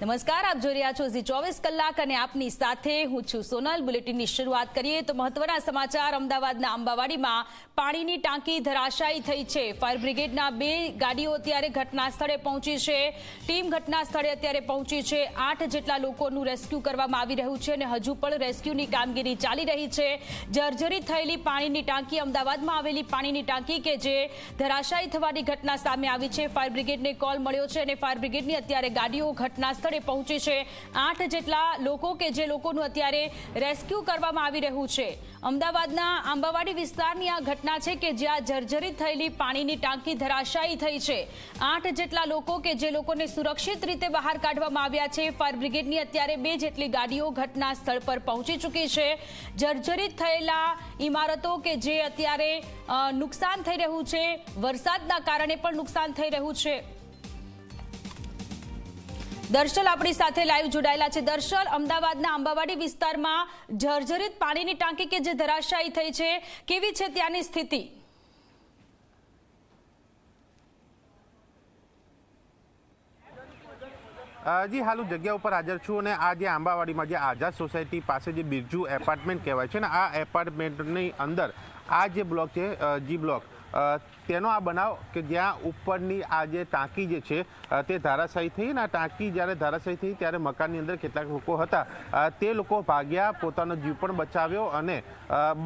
નમસ્કાર, આપ જોઈ રહ્યા છો ઝી ચોવીસ કલાક અને આપની સાથે હું છું સોનલ. બુલેટિનની શરૂઆત કરીએ તો મહત્વના સમાચાર અમદાવાદના અંબાવાડીમાં પાણીની ટાંકી ધરાશાયી થઈ છે. ફાયર બ્રિગેડના બે ગાડીઓ અત્યારે ઘટના સ્થળે પહોંચી છે. ટીમ ઘટના સ્થળે અત્યારે પહોંચી છે. આઠ જેટલા લોકોનું રેસ્ક્યુ કરવામાં આવી રહ્યું છે અને હજુ પણ રેસ્ક્યુની કામગીરી ચાલી રહી છે. જર્જરિત થયેલી પાણીની ટાંકી, અમદાવાદમાં આવેલી પાણીની ટાંકી કે જે ધરાશાયી થવાની ઘટના સામે આવી છે. ફાયર બ્રિગેડને કોલ મળ્યો છે અને ફાયર બ્રિગેડની અત્યારે ગાડીઓ ઘટના સ્થળે પહોંચી છે. આઠ જેટલા લોકો કે જે લોકોનું અત્યારે રેસ્ક્યુ કરવામાં આવી રહ્યું છે. અમદાવાદના આંબાવાડી વિસ્તારની આ ઘટના છે કે જ્યાં જર્જરિત થયેલી પાણીની ટાંકી ધરાશાયી થઈ છે. આઠ જેટલા લોકો કે જે લોકોને સુરક્ષિત રીતે બહાર કાઢવામાં આવ્યા છે. ફાયર બ્રિગેડની અત્યારે બે જેટલી ગાડીઓ ઘટના સ્થળ પર પહોંચી ચૂકી છે. જર્જરિત થયેલા ઇમારતો કે જે અત્યારે નુકસાન થઈ રહ્યું છે. વરસાદના કારણે પણ નુકસાન થઈ રહ્યું છે. દર્શલ આપણી સાથે લાઈવ જોડાયેલા છે. દર્શલ, અમદાવાદના અંબાવાડી વિસ્તારમાં જર્જરિત પાણીની ટાંકી કે જે ધરાશાયી થઈ છે, કેવી છે ત્યાંની સ્થિતિ? જી, હાલ હું જગ્યા ઉપર હાજર છું અને આ જે આંબાવાડીમાં જે આઝાદ સોસાયટી પાસે જે બિરજુ એપાર્ટમેન્ટ કહેવાય છે ને, આ એપાર્ટમેન્ટની અંદર આ જે બ્લોક છે જી બ્લોક તેનો આ બનાવ કે જ્યાં ઉપરની આ જે ટાંકી જે છે તે ધરાશાયી થઈ અને આ ટાંકી જ્યારે ધરાશાયી થઈ ત્યારે મકાનની અંદર કેટલાક લોકો હતા. તે લોકો ભાગ્યા, પોતાનો જીવ પણ બચાવ્યો અને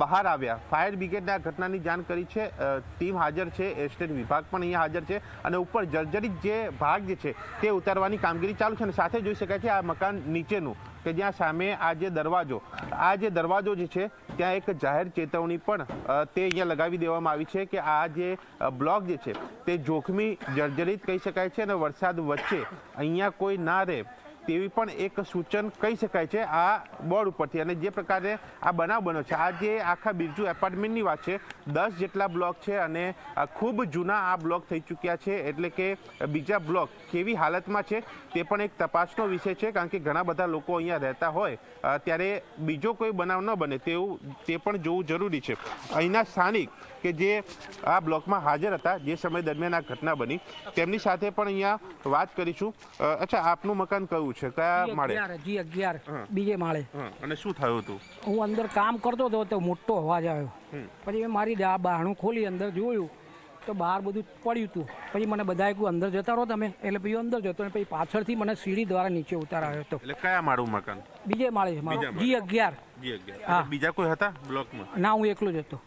બહાર આવ્યા. ફાયર બ્રિગેડને આ ઘટનાની જાણ કરી છે. ટીમ હાજર છે, એસ્ટેટ વિભાગ પણ અહીંયા હાજર છે અને ઉપર જર્જરિત જે ભાગ જે છે તે ઉતારવાની કામગીરી ચાલુ છે અને સાથે જોઈ શકાય છે આ મકાન નીચેનું. કે જ્યાં સામે આ જે દરવાજો, આ જે દરવાજો જે છે, ત્યાં એક જાહેર ચેતવણી પણ તે અહીંયા લગાવી દેવામાં આવી છે કે આ જે બ્લોક જે છે, તે જોખમી, જર્જરિત કહી શકાય છે અને વરસાદ વચ્ચે અહીંયા કોઈ ના રહે. તેવી પણ એક સૂચન કહી શકાય છે આ બોર્ડ ઉપરથી. અને જે પ્રકારે આ બનાવ બન્યો છે, આ જે આખા બિરજુ એપાર્ટમેન્ટની વાત છે, દસ જેટલા બ્લોક છે અને ખૂબ જૂના આ બ્લોક થઈ ચૂક્યા છે. એટલે કે બીજા બ્લોક કેવી હાલતમાં છે તે પણ એક તપાસનો વિષય છે, કારણ કે ઘણા બધા લોકો અહીંયા રહેતા હોય ત્યારે બીજો કોઈ બનાવ ન બને તેવું, તે પણ જોવું જરૂરી છે. અહીંના સ્થાનિક કે જે આ બ્લોકમાં હાજર હતા જે સમય દરમિયાન આ ઘટના બની તેમની સાથે પણ અહીંયા વાત કરીશું. અચ્છા આપનું મકાન કયું છે? કયા માળે? જી અગિયાર બીજે માળે. અને શું થયું હતું? હું અંદર કામ કરતો હતો તો મોટો અવાજ આવ્યો. પછી મેં મારી આ બહાણું ખોલી અંદર જોયું તો બહાર બધું પડ્યું હતું. પછી મને બધાએ કહ્યું અંદર જતા રહો તમે. એટલે પછી અંદર જતો ને પછી પાછળથી મને સીડી દ્વારા નીચે ઉતારાયો હતો. એટલે કયા મારું મકાન? બીજે માળે છે મારું. જી અગિયાર. જી અગિયાર. હા. બીજા કોઈ હતા બ્લોકમાં? ના હું એકલો જ હતો.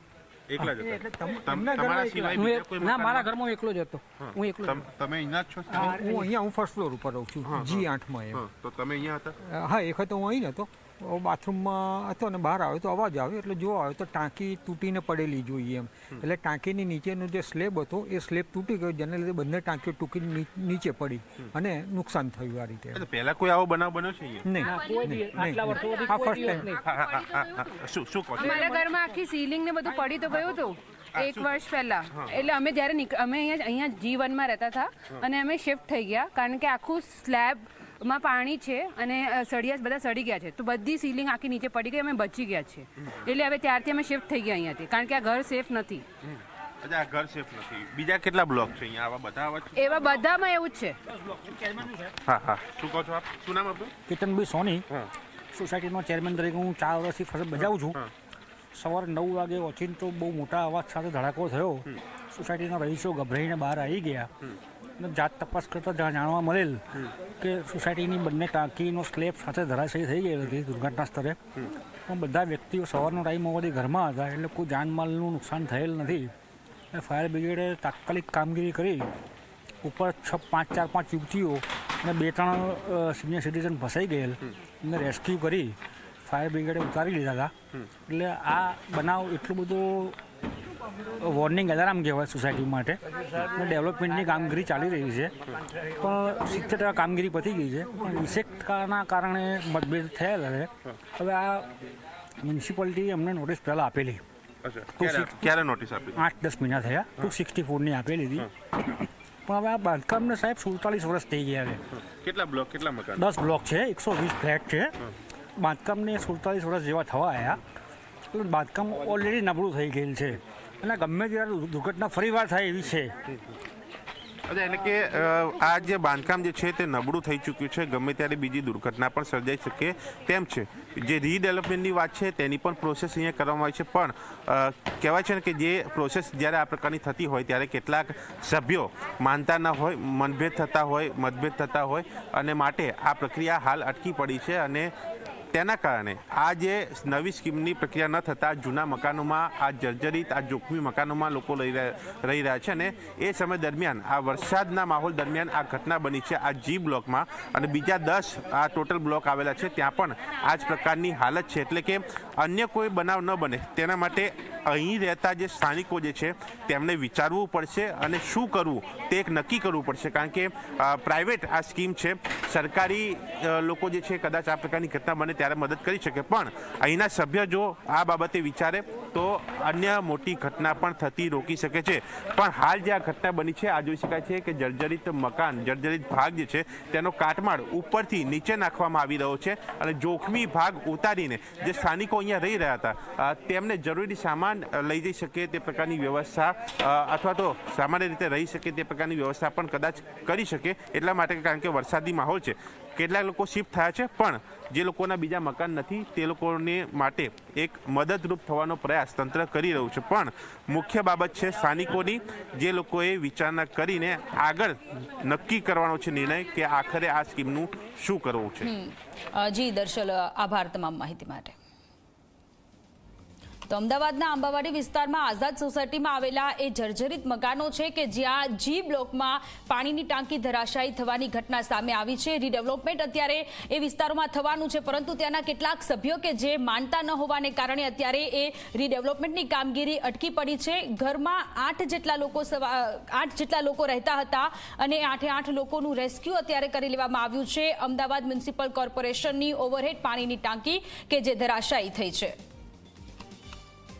એકલા જ હતા. તમ- તમારા સિવાય બીજા એક- કોઈ ના મારા ઘરમાં હું એકલો જ હતો. હું. એકલો તમે અહીંયા જ છો હું અહીંયા હું ફર્સ્ટ ફ્લોર ઉપર રહું છું. જી આઠમાં એમ. તો તમે અહીંયા હતા? હા એક વખત હું અહીં હતો. બાથરૂમમાં હતો અને બહાર આવ્યો તો અવાજ આવ્યો એટલે જોવા આવ્યો તો ટાંકી તૂટીને પડેલી જોઈએ એમ. એટલે ટાંકીની નીચેનો જે સ્લેબ હતો એ સ્લેબ તૂટી ગયો જેને લીધે બંને ટાંકીઓ ટૂંકી નીચે પડી અને નુકસાન થયું આ રીતે. પહેલા કોઈ આવો બનાવ બન્યો છે નહીં. આ ફર્સ્ટ હા. શું શું કહો છો? ઘરમાં આખી સીલિંગ ને બધું પડી તો ગયું હતું એક વર્ષ પહેલા. એટલે અમે જ્યારે અમે અહીંયા અહીંયા જીવનમાં રહેતા હતા અને અમે શિફ્ટ થઈ ગયા કારણ કે આખું સ્લેબમાં પાણી છે અને સળિયા બધા સડી ગયા છે. તો બધી સીલિંગ આખી નીચે પડી ગઈ અમે બચી ગયા છે એટલે હવે ત્યારથી અમે શિફ્ટ થઈ ગયા અહીંયાથી કારણ કે આ ઘર સેફ નથી. આ ઘર સેફ નથી. બીજા કેટલા બ્લોક છે અહીંયા? આવા બધા આવા છે? એવા બધામાં એવું જ છે. હા હા. શું કહો છો આપ? શું નામ આપણું કેતનભાઈ સોની. સોસાયટીનો ચેરમેન તરીકે હું ચાર વર્ષથી ફરજ બજાવું છું. સવારે નવ વાગે ઓચિંતો બહુ મોટા અવાજ સાથે ધડાકો થયો. સોસાયટીના રહીશો ગભરાઈને બહાર આવી ગયા. અને જાત તપાસ કરતાં જાણવા મળેલ. કે સોસાયટીની બંને ટાંકીનો સ્લેબ સાથે ધરાશયી થઈ ગયેલી હતી દુર્ઘટના સ્થળે. પણ બધા વ્યક્તિઓ સવારનો ટાઈમ હોવાથી ઘરમાં હતા એટલે કોઈ જાનમાલનું નુકસાન થયેલ નથી. અને ફાયર બ્રિગેડે તાત્કાલિક કામગીરી કરી. ઉપર છ પાંચ ચાર પાંચ યુવતીઓ અને બે ત્રણ સિનિયર સિટીઝન ફસાઈ ગયેલ એમને રેસ્ક્યુ કરી ફાયર બ્રિગેડે ઉતારી લીધા હતા. એટલે આ બનાવ એટલું બધું વોર્નિંગ એલાર્મ કહેવાય સોસાયટી માટે. અને ડેવલપમેન્ટની કામગીરી ચાલી રહી છે. પણ સિત્તેર ટકા કામગીરી પતી ગઈ છે. પણ વીસેક કારણે મતભેદ થયેલા છે. હવે આ મ્યુનિસિપાલિટી અમને નોટિસ પહેલાં આપેલી. ક્યારે ક્યારે નોટિસ આપી આઠ દસ મહિના થયા. ટુ સિક્સટી ફોરની આપેલી હતી. પણ હવે આ બાંધકામને સાહેબ સુડતાલીસ વર્ષ થઈ ગયા છે. કેટલા બ્લોક કેટલા મકાન? દસ બ્લોક છે એકસો વીસ ફ્લેટ છે. બાંધકામને સુડતાલીસ વર્ષ જેવા થવા આવ્યા એટલે બાંધકામ ઓલરેડી નબળું થઈ ગયેલ છે. અને ગમે ત્યારે દુર્ઘટના ફરીવાર થાય એવી છે. અચ્છા, એટલે કે આ જે બાંધકામ જે છે તે નબળું થઈ ચૂક્યું છે. ગમે ત્યારે બીજી દુર્ઘટના પણ સર્જાઈ શકે તેમ છે. જે રીડેવલપમેન્ટની વાત છે તેની પણ પ્રોસેસ અહીંયા કરવામાં આવી છે. પણ કહેવાય છે ને કે જે પ્રોસેસ જ્યારે આ પ્રકારની થતી હોય ત્યારે કેટલાક સભ્યો માનતા ન હોય, મનભેદ થતા હોય, મતભેદ થતા હોય અને માટે આ પ્રક્રિયા હાલ અટકી પડી છે અને તેના કારણે આ જે નવી સ્કીમની પ્રક્રિયા ન થતાં જૂના મકાનોમાં આ જર્જરિત, આ જોખમી મકાનોમાં લોકો રહ્યા, રહી રહ્યા છે અને એ સમય દરમિયાન, આ વરસાદના માહોલ દરમિયાન આ ઘટના બની છે આ જી બ્લોકમાં અને બીજા દસ આ ટોટલ બ્લોક આવેલા છે ત્યાં પણ આ જ પ્રકારની હાલત છે. એટલે કે અન્ય કોઈ બનાવ ન બને તેના માટે અહીં રહેતા જે સ્થાનિકો જે છે તેમણે વિચારવું પડશે અને શું કરવું તે એક નક્કી કરવું પડશે. કારણ કે પ્રાઇવેટ આ સ્કીમ છે. સરકારી લોકો જે છે કદાચ આ પ્રકારની ઘટના બને ત્યારે મદદ કરી શકે. પણ અહીંના સભ્ય જો આ બાબતે વિચારે તો અન્ય મોટી ઘટના પણ થતી રોકી શકે છે. પણ હાલ જે આ ઘટના બની છે, આ જોઈ શકાય છે કે જર્જરિત મકાન, જર્જરિત ભાગ જે છે, તેનો કાટમાળ ઉપરથી નીચે નાખવામાં આવી રહ્યો છે અને જોખમી ભાગ ઉતારીને જે સ્થાનિકો અહીંયા રહી રહ્યા હતા તેમને જરૂરી સામાન લઈ જઈ શકે તે પ્રકારની વ્યવસ્થા અથવા તો સામાન્ય રીતે રહી શકે તે પ્રકારની વ્યવસ્થા પણ કદાચ કરી શકે એટલા માટે કારણ કે વરસાદી માહોલ છે. કેટલાક લોકો શિફ્ટ થયા છે, પણ જે લોકોના બીજા મકાન નથી, તે લોકોને માટે એક મદદરૂપ થવાનો પ્રયાસ તંત્ર કરી રહ્યું છે. પણ મુખ્ય બાબત છે સ્થાનિકોની, જે લોકોએ વિચારણા કરીને આગળ નક્કી કરવાનો છે નિર્ણય કે આખરે આ સ્કીમનું શું કરવું છે. જી દર્શલ, આભાર તમામ માહિતી માટે. તો અમદાવાદના આંબાવાડી વિસ્તારમાં આઝાદ સોસાયટીમાં આવેલા એ જર્જરિત મકાનો છે કે જ્યાં જી બ્લોકમાં પાણીની ટાંકી ધરાશાયી થવાની ઘટના સામે આવી છે. રીડેવલપમેન્ટ અત્યારે એ વિસ્તારોમાં થવાનું છે, પરંતુ ત્યાંના કેટલાક સભ્યો કે જે માનતા ન હોવાને કારણે અત્યારે એ રીડેવલપમેન્ટની કામગીરી અટકી પડી છે. ઘરમાં આઠ જેટલા લોકો આઠ જેટલા લોકો રહેતા હતા અને આઠે આઠ લોકોનું રેસ્ક્યુ અત્યારે કરી લેવામાં આવ્યું છે. અમદાવાદ મ્યુનિસિપલ કોર્પોરેશનની ઓવરહેડ પાણીની ટાંકી કે જે ધરાશાયી થઈ છે.